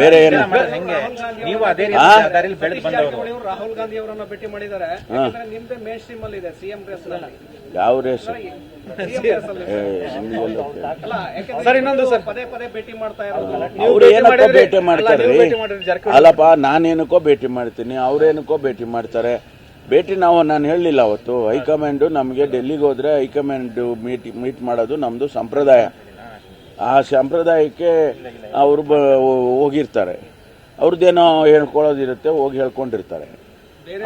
ಬೇರೆ ಏನು? ನೀವು ಅದೇ ರೀತಿ ಆ? ದಾರಿಲಿ ಬೆಳೆದು ಬಂದವರು. ಅವರು ರಾಹುಲ್ ಗಾಂಧಿ ಅವರನ್ನ ಭೇಟಿ ಮಾಡಿದ್ದಾರೆ. ಯಾಕಂದ್ರೆ ನಿಮ್ದೇ ಮೇನ್ ಸ್ಟ್ರೀಮ್ ಅಲ್ಲಿ ಇದೆ ಸಿಎಂ ರೇಸ್ ಯಾವ ರೇಸ್ ಸರ್, ಇನ್ನೊಂದು ಸರ್. ಪದೇ ಪದೇ ಭೇಟಿ ಮಾಡ್ತಾ ಇರೋದು. ಅವ್ರು ಏನಕ್ಕೋ ಭೇಟಿ ಮಾಡ್ತಾರೆ. ಅಲ್ಲಪ್ಪ ನಾನೇನಕ್ಕೋ ಭೇಟಿ ಮಾಡ್ತೀನಿ ಅವ್ರೇನಕ್ಕೋ ಭೇಟಿ ಮಾಡ್ತಾರೆ. ಭೇಟಿ ನಾವು ನಾನು ಹೇಳಲಿಲ್ಲ ಅವತ್ತು. ಹೈಕಮಾಂಡು ನಮಗೆ ಡೆಲ್ಲಿಗೆ ಹೋದ್ರೆ ಹೈಕಮಾಂಡ್ ಮೀಟ್ ಮೀಟ್ ಮಾಡೋದು ನಮ್ಮದು ಸಂಪ್ರದಾಯ. ಆ ಸಂಪ್ರದಾಯಕ್ಕೆ ಅವರು ಬ ಹೋಗಿರ್ತಾರೆ. ಅವ್ರದ್ದೇನೋ ಹೇಳ್ಕೊಳ್ಳೋದಿರುತ್ತೆ ಹೋಗಿ ಹೇಳ್ಕೊಂಡಿರ್ತಾರೆ.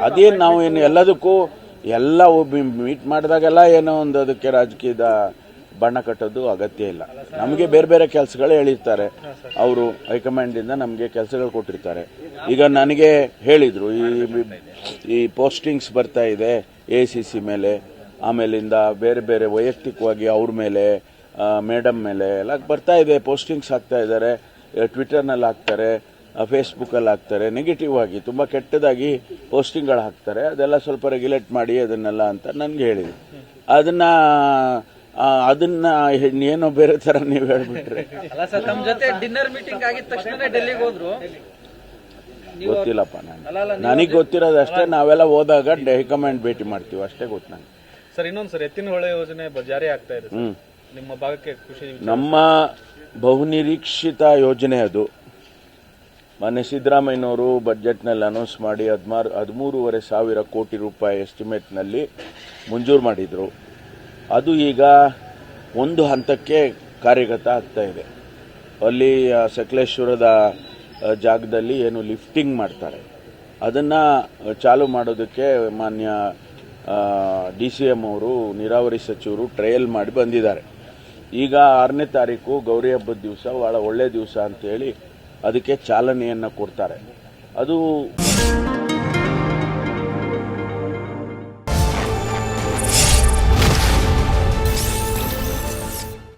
ಅದೇನು ನಾವು ಏನು ಎಲ್ಲದಕ್ಕೂ ಎಲ್ಲ ಮೀಟ್ ಮಾಡಿದಾಗೆಲ್ಲ ಏನೋ ಒಂದು ಅದಕ್ಕೆ ರಾಜಕೀಯದ ಬಣ್ಣ ಕಟ್ಟೋದು ಅಗತ್ಯ ಇಲ್ಲ. ನಮಗೆ ಬೇರೆ ಬೇರೆ ಕೆಲಸಗಳು ಹೇಳಿರ್ತಾರೆ. ಅವರು ಹೈಕಮಾಂಡಿಂದ ನಮಗೆ ಕೆಲಸಗಳು ಕೊಟ್ಟಿರ್ತಾರೆ. ಈಗ ನನಗೆ ಹೇಳಿದರು ಈ ಈ ಪೋಸ್ಟಿಂಗ್ಸ್ ಬರ್ತಾ ಇದೆ ಎ ಸಿ ಸಿ ಮೇಲೆ ಆಮೇಲಿಂದ ಬೇರೆ ಬೇರೆ ವೈಯಕ್ತಿಕವಾಗಿ ಅವ್ರ ಮೇಲೆ ಮೇಡಮ್ ಮೇಲೆ ಎಲ್ಲ ಬರ್ತಾ ಇದೆ ಪೋಸ್ಟಿಂಗ್ಸ್ ಹಾಕ್ತಾ ಇದ್ದಾರೆ ಟ್ವಿಟರ್ನಲ್ಲಿ ಹಾಕ್ತಾರೆ ಫೇಸ್ಬುಕ್ಕಲ್ಲಿ ಹಾಕ್ತಾರೆ ನೆಗೆಟಿವ್ ಆಗಿ ತುಂಬ ಕೆಟ್ಟದಾಗಿ ಪೋಸ್ಟಿಂಗ್ಗಳು ಹಾಕ್ತಾರೆ ಅದೆಲ್ಲ ಸ್ವಲ್ಪ ರೆಗ್ಯುಲೇಟ್ ಮಾಡಿ ಅದನ್ನೆಲ್ಲ ಅಂತ ನನಗೆ ಹೇಳಿದೆ ಅದನ್ನ ಅದನ್ನ ಏನೋ ಬೇರೆ ಥರ ನೀವು ಹೇಳ್ಬಿಟ್ರೆ. ಗೊತ್ತಿಲ್ಲಪ್ಪ ನಾನು. ನನಗೆ ಗೊತ್ತಿರೋದು ಅಷ್ಟೇ ನಾವೆಲ್ಲ ಹೋದಾಗ ಹೈಕಮಾಂಡ್ ಭೇಟಿ ಮಾಡ್ತೀವಿ ಅಷ್ಟೇ ಗೊತ್ತು ನನಗೆ ಸರ್ ಇನ್ನೊಂದು ಸರ್ ಎತ್ತಿನ ಹೊಳೆ ಯೋಜನೆ ಜಾರಿ ಆಗ್ತಾ ಇದೆ ನಿಮ್ಮ ಭಾಗಕ್ಕೆ ಖುಷಿ ನಮ್ಮ ಬಹುನಿರೀಕ್ಷಿತ ಯೋಜನೆ ಅದು. ಮೊನ್ನೆ ಸಿದ್ದರಾಮಯ್ಯನವರು ಬಜೆಟ್ನಲ್ಲಿ ಅನೌನ್ಸ್ ಮಾಡಿ ಹದಿಮಾರು, ಹದಿಮೂರುವರೆ ಸಾವಿರ ಕೋಟಿ ರೂಪಾಯಿ ಎಸ್ಟಿಮೇಟ್ನಲ್ಲಿ ಮಂಜೂರು ಮಾಡಿದರು. ಅದು ಈಗ ಒಂದು ಹಂತಕ್ಕೆ ಕಾರ್ಯಗತ ಆಗ್ತಾ ಇದೆ. ಅಲ್ಲಿ ಸಕಲೇಶ್ವರದ ಜಾಗದಲ್ಲಿ ಏನು ಲಿಫ್ಟಿಂಗ್ ಮಾಡ್ತಾರೆ. ಅದನ್ನು ಚಾಲು ಮಾಡೋದಕ್ಕೆ ಮಾನ್ಯ ಡಿ ಸಿ ಎಂ ಅವರು, ನೀರಾವರಿ ಸಚಿವರು ಟ್ರಯಲ್ ಮಾಡಿ ಬಂದಿದ್ದಾರೆ. ಈಗ ಆರನೇ ತಾರೀಕು ಗೌರಿ ಹಬ್ಬದ ದಿವಸ ಭಾಳ ಒಳ್ಳೆ ದಿವಸ ಅಂತೇಳಿ ಅದಕ್ಕೆ ಚಾಲನೆಯನ್ನು ಕೊಡ್ತಾರೆ. ಅದು